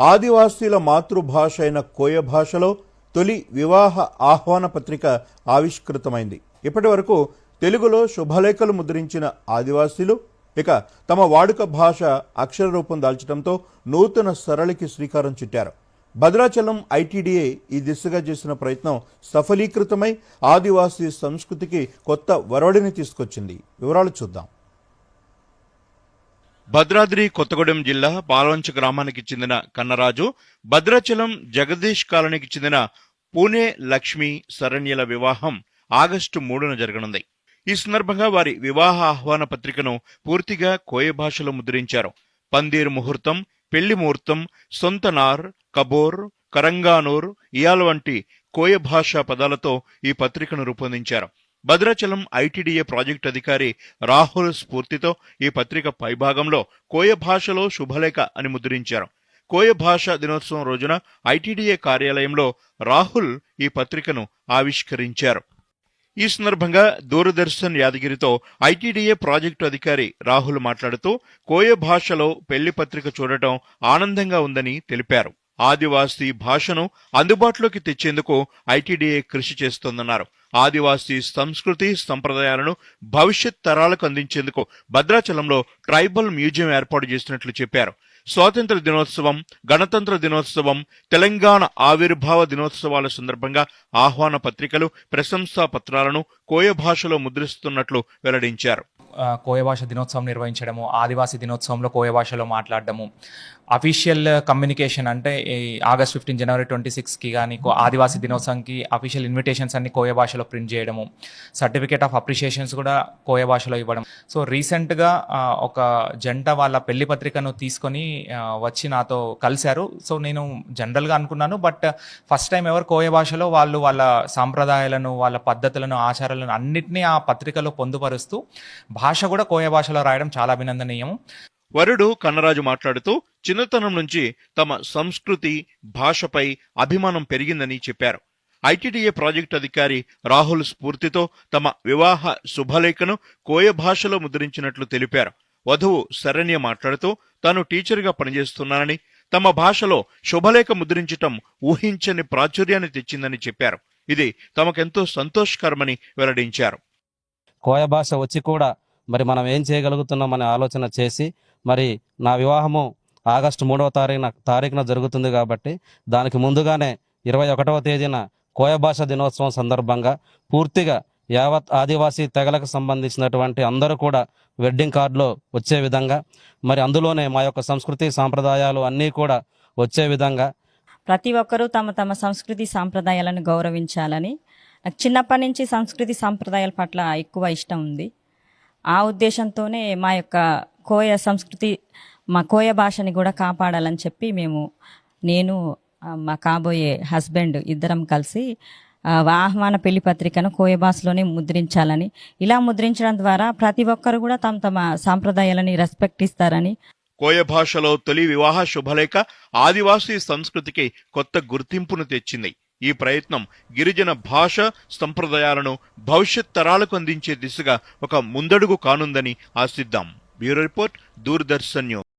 ఆదివాసీల మాతృభాష అయిన కోయ భాషలో తొలి వివాహ ఆహ్వాన పత్రిక ఆవిష్కృతమైంది. ఇప్పటి వరకు తెలుగులో శుభలేఖలు ముద్రించిన ఆదివాసీలు ఇక తమ వాడుక భాష అక్షర రూపం దాల్చడంతో నూతన సరళికి శ్రీకారం చుట్టారు. భద్రాచలం ఐటీడీఏ ఈ దిశగా చేసిన ప్రయత్నం సఫలీకృతమై ఆదివాసీ సంస్కృతికి కొత్త వరవడిని తీసుకొచ్చింది. వివరాలు చూద్దాం. భద్రాద్రి కొత్తగూడెం జిల్లా పాల్వంచ గ్రామానికి చెందిన కన్నరాజు భద్రాచలం జగదీష్ కాలనీకి చెందిన పూణే లక్ష్మి శరణ్యల వివాహం ఆగస్టు మూడున జరగనుంది. ఈ సందర్భంగా వారి వివాహ ఆహ్వాన పత్రికను పూర్తిగా కోయ భాషలో ముద్రించారు. పందీర్ ముహూర్తం పెళ్ళి ముహూర్తం సొంతనార్ కబోర్ కరంగానూర్ ఇయాల్ వంటి కోయ భాషా పదాలతో ఈ పత్రికను రూపొందించారు. భద్రాచలం ఐటీడీఏ ప్రాజెక్టు అధికారి రాహుల్ స్ఫూర్తితో ఈ పత్రిక పైభాగంలో కోయ భాషలో శుభలేఖ అని ముద్రించారు. కోయ భాష దినోత్సవం రోజున ఐటీడీఏ కార్యాలయంలో రాహుల్ ఈ పత్రికను ఆవిష్కరించారు. ఈ సందర్భంగా దూరదర్శన్ యాదగిరితో ఐటీడీఏ ప్రాజెక్టు అధికారి రాహుల్ మాట్లాడుతూ కోయ భాషలో పెళ్ళి పత్రిక చూడటం ఆనందంగా ఉందని తెలిపారు. ఆదివాసీ భాషను అందుబాటులోకి తెచ్చేందుకు ఐటీడీఏ కృషి చేస్తోందన్నారు. ఆదివాసీ సంస్కృతి సంప్రదాయాలను భవిష్యత్ తరాలకు అందించేందుకు భద్రాచలంలో ట్రైబల్ మ్యూజియం ఏర్పాటు చేసినట్లు చెప్పారు. స్వాతంత్ర దినోత్సవం గణతంత్ర దినోత్సవం తెలంగాణ ఆవిర్భావ దినోత్సవాల సందర్భంగా ఆహ్వాన పత్రికలు ప్రశంసా పత్రాలను కోయ భాషలో ముద్రిస్తున్నట్లు వెల్లడించారు. కోయ భాష దినోత్సవం నిర్వహించడము ఆదివాసీ దినోత్సవంలో కోయ భాషలో మాట్లాడడము. అఫీషియల్ కమ్యూనికేషన్ అంటే ఈ ఆగస్ట్ ఫిఫ్టీన్ జనవరి ట్వంటీ సిక్స్కి కానీ ఆదివాసీ దినోత్సవంకి అఫీషియల్ ఇన్విటేషన్స్ అన్ని కోయ భాషలో ప్రింట్ చేయడము. సర్టిఫికేట్ ఆఫ్ అప్రిషియేషన్స్ కూడా కోయ భాషలో ఇవ్వడం. సో రీసెంట్గా ఒక జంట వాళ్ళ పెళ్ళి పత్రికను తీసుకొని వచ్చి నాతో కలిశారు. సో నేను జనరల్గా అనుకున్నాను బట్ ఫస్ట్ టైం ఎవరు కోయ భాషలో వాళ్ళు వాళ్ళ సాంప్రదాయాలను వాళ్ళ పద్ధతులను ఆచారాలను అన్నిటినీ ఆ పత్రికలో పొందుపరుస్తూ భాష కూడా కోయ భాషలో రాయడం చాలా అభినందనీయం. వరుడు కన్నరాజు మాట్లాడుతూ చిన్నతనం నుంచి తమ సంస్కృతి భాషపై అభిమానం పెరిగిందని చెప్పారు. ఐటీడీఏ ప్రాజెక్టు అధికారి రాహుల్ స్ఫూర్తితో తమ వివాహ శుభలేఖను కోయ భాషలో ముద్రించినట్లు తెలిపారు. వధువు శరణ్య మాట్లాడుతూ తాను టీచర్గా పనిచేస్తున్నానని తమ భాషలో శుభలేఖ ముద్రించటం ఊహించని ప్రాచుర్యాన్ని తెచ్చిందని చెప్పారు. ఇది తమకెంతో సంతోషకరమని వెల్లడించారు. కోయ భాష వచ్చి కూడా మరి మనం ఏం చేయగలుగుతున్నాం అనే ఆలోచన చేసి మరి నా వివాహము ఆగస్టు మూడవ తారీఖున తారీఖున జరుగుతుంది కాబట్టి దానికి ముందుగానే ఇరవై ఒకటవ తేదీన కోయ భాష దినోత్సవం సందర్భంగా పూర్తిగా యావత్ ఆదివాసీ తెగలకు సంబంధించినటువంటి అందరూ కూడా వెడ్డింగ్ కార్డులో వచ్చే విధంగా మరి అందులోనే మా యొక్క సంస్కృతి సాంప్రదాయాలు అన్నీ కూడా వచ్చే విధంగా ప్రతి ఒక్కరూ తమ తమ సంస్కృతి సాంప్రదాయాలను గౌరవించాలని. నాకు చిన్నప్పటి నుంచి సంస్కృతి సాంప్రదాయాల పట్ల ఎక్కువ ఇష్టం ఉంది. ఆ ఉద్దేశంతోనే మా యొక్క కోయ సంస్కృతి మా కోయ భాషని కూడా కాపాడాలని చెప్పి మేము నేను మా కాబోయే హస్బెండ్ ఇద్దరం కలిసి ఆహ్వాన పెళ్ళి పత్రికను కోయ భాషలోనే ముద్రించాలని ఇలా ముద్రించడం ద్వారా ప్రతి ఒక్కరు కూడా తమ తమ సాంప్రదాయాలని రెస్పెక్ట్ ఇస్తారని. కోయ భాషలో తొలి వివాహ శుభలేఖ ఆదివాసీ సంస్కృతికి కొత్త గుర్తింపును తెచ్చింది. ఈ ప్రయత్నం గిరిజన భాష సంప్రదాయాలను భవిష్యత్ తరాలకు అందించే దిశగా ఒక ముందడుగు కానుందని ఆశిద్దాం. Bureau report Doordarshan news.